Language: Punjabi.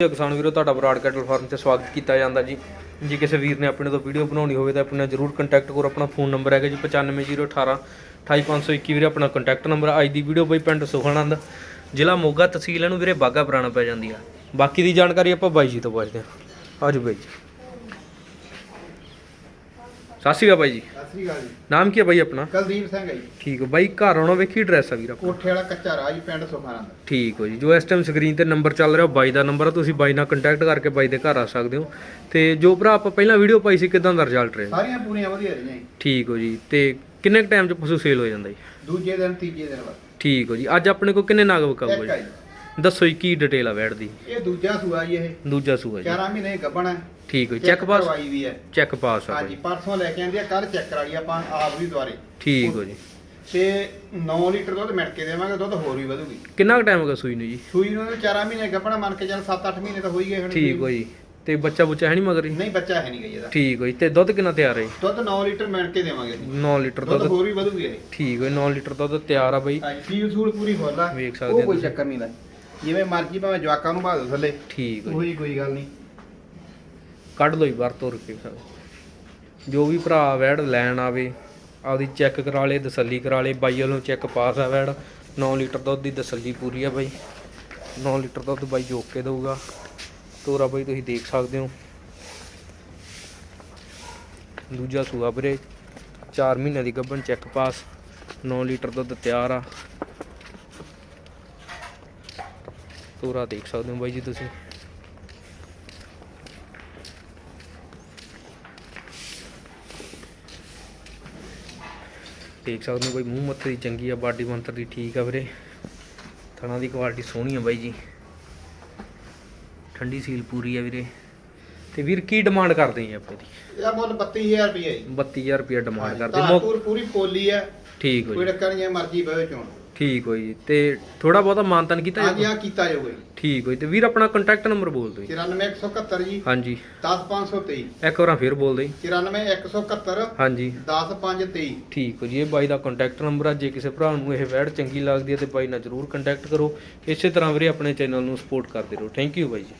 ਕਿਸਾਨ ਵੀਰੋ, ਤੁਹਾਡਾ ਬਰਾਡ ਕੈਟਲ ਫਾਰਮ 'ਤੇ ਸਵਾਗਤ ਕੀਤਾ ਜਾਂਦਾ ਜੀ। ਜੇ, ਕਿਸੇ ਵੀਰ ਨੇ ਆਪਣੇ ਤੋਂ ਵੀਡੀਓ ਬਣਾਉਣੀ ਹੋਵੇ ਤਾਂ ਆਪਣੇ ਨਾਲ ਜਰੂਰ ਕੰਟੈਕਟ ਕਰੋ। ਆਪਣਾ ਫੋਨ ਨੰਬਰ ਹੈਗਾ ਜੀ 95018 28521 ਵੀਰੇ। ਆਪਣਾ ਕੰਟੈਕਟ ਨੰਬਰ ਅੱਜ ਦੀ ਵੀਡੀਓ ਬਈ ਪਿੰਡ ਸੁਖਾਨੰਦ, ਜ਼ਿਲ੍ਹਾ ਮੋਗਾ ਤਹਿਸੀਲ ਇਹਨੂੰ ਵੀਰੇ ਬਾਗਾ ਪੁਰਾਣਾ ਪੈ ਜਾਂਦੀ ਆ। ਬਾਕੀ ਦੀ ਜਾਣਕਾਰੀ ਆਪਾਂ ਬਾਈ ਜੀ ਤੋਂ ਪੁੱਛਦੇ ਹਾਂ। ਆਜੋ ਬਾਈ ਜੀ। ਸਤਿ ਸ਼੍ਰੀ ਅਕਾਲ ਬਾਈ ਜੀ। ਸਤਿ ਸ੍ਰੀ ਅਕਾਲ ਜੀ। ਨਾਮ ਕੀ ਹੈ ਬਾਈ ਆਪਣਾ? ਕੁਲਦੀਪ ਸਿੰਘ ਹੈ ਜੀ। ਠੀਕ ਹੈ। ਬਾਈ ਘਰ ਆਉਣਾ ਵੇਖੀ ਐਡਰੈਸ ਆ ਵੀਰ ਆਪਣਾ? ਕੋਠੇ ਵਾਲਾ ਕੱਚਾ ਰਾਹ ਜੀ ਪਿੰਡ ਸੁਖਾਨੰਦ ਠੀਕ ਹੋ ਜੀ। ਜੋ ਇਸ ਟਾਈਮ ਸਕਰੀਨ ਤੇ ਨੰਬਰ ਚੱਲ ਰਿਹਾ ਉਹ ਬਾਈ ਦਾ ਨੰਬਰ ਆ। ਤੁਸੀਂ ਬਾਈ ਨਾਲ ਕੰਟੈਕਟ ਕਰਕੇ ਬਾਈ ਦੇ ਘਰ ਆ ਸਕਦੇ ਹੋ। ਤੇ ਜੋ ਭਰਾ ਆਪਾਂ ਪਹਿਲਾਂ ਵੀਡੀਓ ਪਾਈ ਸੀ ਕਿਦਾਂ ਦਾ ਰਿਜ਼ਲਟ ਰਿਹਾ? ਸਾਰੀਆਂ ਪੂਰੀਆਂ ਵਧੀਆ ਰਹੀਆਂ ਜੀ। ਠੀਕ ਹੋ ਜੀ। ਤੇ ਕਿੰਨੇ ਟਾਈਮ ਚ ਪਸ਼ੂ ਸੇਲ ਹੋ ਜਾਂਦਾ ਜੀ? ਦੂਜੇ ਦਿਨ ਤੀਜੇ ਦਿਨ ਬਾਅਦ। ਠੀਕ ਹੋ ਜੀ। ਅੱਜ ਆਪਣੇ ਕੋਲ ਕਿੰਨੇ ਨਾਗ ਵਕਾਊਗਾ ਇੱਕ ਆ ਜੀ ਜੀ। ਦੱਸੋ ਜੀ ਕੀ ਡਿਟੇਲ ਆ ਵੈੜ ਦੀ? ਇਹ ਦੂਜਾ ਸੂਆ ਜੀ ਇਹ। ਦੂਜਾ ਸੂਆ ਜੀ। 11 ਮਹੀਨੇ ਗੱਭਣ ਹੈ। ਠੀਕ ਹੋ ਜੀ ਚੈੱਕ ਪਾਸ ਕਰਵਾਈ ਵੀ ਹੈ। ਚੈੱਕ ਪਾਸ ਆ ਹਾਂਜੀ ਬਾਈ ਪਰਸੋਂ ਲੈ ਕੇ ਆਂਦੀ ਆ ਕੱਲ ਚੈੱਕ ਕਰਾ ਲਈ ਆਪਾਂ ਆਪ ਵੀ ਦੁਆਰੇ ਠੀਕ ਹੋ ਜੀ। ਤੇ 9 ਲੀਟਰ ਦੁੱਧ ਮਿਲ ਕੇ ਦੇਵਾਂਗੇ ਦੁੱਧ ਹੋਰ ਵੀ ਵਧੂਗੀ। ਕਿੰਨਾ ਕੁ ਟਾਈਮ ਹੋ ਗਿਆ ਸੂਈ ਨੂੰ ਜੀ? ਸੂਈ ਨੂੰ 4 ਮਹੀਨੇ ਗੱਭਣ ਮੰਨ ਕੇ ਚੱਲ 7-8 ਮਹੀਨੇ ਤਾਂ ਹੋ ਹੀ ਗਏ ਹੁਣ ਠੀਕ ਹੋ ਜੀ। ਤੇ ਬੱਚਾ ਬੁੱਚਾ ਹੈ ਨਹੀਂ ਮਗਰ ਜੀ? ਨਹੀਂ ਬੱਚਾ ਹੈ ਨਹੀਂ ਗਈ ਇਹਦਾ। ਠੀਕ ਹੋ ਜੀ। ਤੇ ਦੁੱਧ ਕਿੰਨਾ ਤਿਆਰ ਹੈ ਜੀ? ਦੁੱਧ 9 ਲੀਟਰ ਮਿਲ ਕੇ ਦੇਵਾਂਗੇ ਅਸੀਂ। 9 ਲੀਟਰ ਦੁੱਧ ਦੁੱਧ। ਹੋਰ ਵੀ ਵਧੂਗੀ ਇਹ। ਠੀਕ ਹੋ ਜੀ 9 ਲੀਟਰ ਦੁੱਧ ਤਿਆਰ ਆ ਬਾਈ। ਹਾਂਜੀ ਫੀਲ ਸੂਲ ਪੂਰੀ ਫੁੱਲ ਆ। ਵੇਖ ਸਕਦੇ ਉਹ ਕੋਈ ਤੁਸੀਂ। ਚੱਕਰ ਨਹੀਂ ਦਾ ਜਿਵੇਂ ਮਰਜ਼ੀ ਭਾਵੇਂ ਜਵਾਕਾਂ ਨੂੰ ਬਾਦ ਥੱਲੇ। ਠੀਕ ਹੋ ਜੀ। ਕੋਈ ਕੋਈ ਗੱਲ ਨਹੀਂ। ਕੱਢ ਲਓ ਜੀ ਬਾਹਰ ਤੁਰ ਕੇ ਜੋ ਵੀ ਭਰਾ ਵੈੜ ਲੈਣ ਆਵੇ ਆਪਦੀ ਚੈੱਕ ਕਰਾ ਲੇ ਤਸੱਲੀ ਕਰਾ ਲੇ ਬਾਈ ਵੱਲੋਂ ਚੈੱਕ ਪਾਸ ਆ ਵੈੜ। 9 ਲੀਟਰ ਦੁੱਧ ਦੀ ਤਸੱਲੀ ਪੂਰੀ ਆ ਬਾਈ। 9 ਲੀਟਰ ਦੁੱਧ ਬਾਈ ਜੋਕ ਕੇ ਦਊਗਾ। ਤੋਰਾ ਬਾਈ ਤੁਸੀਂ ਦੇਖ ਸਕਦੇ ਹੋ। ਦੂਜਾ ਸੂਆ ਵੀਰੇ 4 ਮਹੀਨਿਆਂ ਦੀ ਗੱਭਣ ਚੈੱਕ ਪਾਸ 9 ਲੀਟਰ ਦੁੱਧ ਤਿਆਰ ਆ। ਤੋਰਾ ਦੇਖ ਸਕਦੇ ਹੋ ਬਾਈ ਜੀ ਤੁਸੀਂ। ਦੇਖ ਸਕਦੇ ਹੋ ਬਾਈ ਮੂੰਹ ਮੱਥੇ ਦੀ ਚੰਗੀ ਆ ਬਾਡੀ ਮੰਤਰ ਦੀ ਠੀਕ ਆ ਵੀਰੇ। ਥਣਾ ਦੀ ਕੁਆਲਿਟੀ ਸੋਹਣੀ ਆ ਬਾਈ ਜੀ। ਠੰਡੀ ਸੀਲ ਪੂਰੀ ਆ ਵੀਰੇ। ਤੇ ਵੀਰ ਕੀ ਡਿਮਾਂਡ ਕਰਦੇ ਆ ਆਪਾਂ ਦੀ ਇਹਦਾ ਮੁੱਲ 32000 ਰੁਪਏ ਹੈ 32000 ਰੁਪਏ ਡਿਮਾਂਡ ਕਰਦੇ। ਮੌ ਪੂਰੀ ਪੂਰੀ ਪੋਲੀ ਹੈ ਠੀਕ ਹੋ ਕੋਈ ਜੀ। ਨਹੀਂ ਹੈ, ਮਰਜ਼ੀ ਬਹਿ ਚੋਣ। ਠੀਕ ਹੋ ਜੀ। ਤੇ ਥੋੜਾ ਬਹੁਤਾ ਮਾਨਤਨ ਕੀਤਾ ਹਾਂਜੀ ਜਾਊਗਾ? ਆ ਕੀਤਾ ਜਾਊਗਾ ਜੀ। ਠੀਕ ਹੋ ਜੀ ਤੇ ਵੀਰ ਆਪਣਾ ਕੰਟੈਕਟ ਨੰਬਰ ਬੋਲ ਦਿਓ ਜੀ। 94171 ਜੀ। ਹਾਂਜੀ। 10523 ਇੱਕ ਵਾਰਾਂ ਫਿਰ ਬੋਲ ਦਿਓ ਜੀ। 94171 ਹਾਂਜੀ। 10523 ਠੀਕ ਹੋ ਜੀ। ਇਹ ਬਾਈ ਦਾ ਕੰਟੈਕਟ ਨੰਬਰ ਆ। ਜੇ ਕਿਸੇ ਭਰਾ ਨੂੰ ਇਹ ਵੈੜ ਚੰਗੀ ਲੱਗਦੀ ਹੈ ਤੇ ਬਾਈ ਨਾਲ ਜਰੂਰ ਕੰਟੈਕਟ ਕਰੋ। ਇਸੇ ਤਰ੍ਹਾਂ ਵੀਰੇ ਆਪਣੇ ਚੈਨਲ ਨੂੰ ਸਪੋਰਟ ਕਰਦੇ ਰਹੋ। ਥੈਂਕ ਯੂ ਬਾਈ ਜੀ।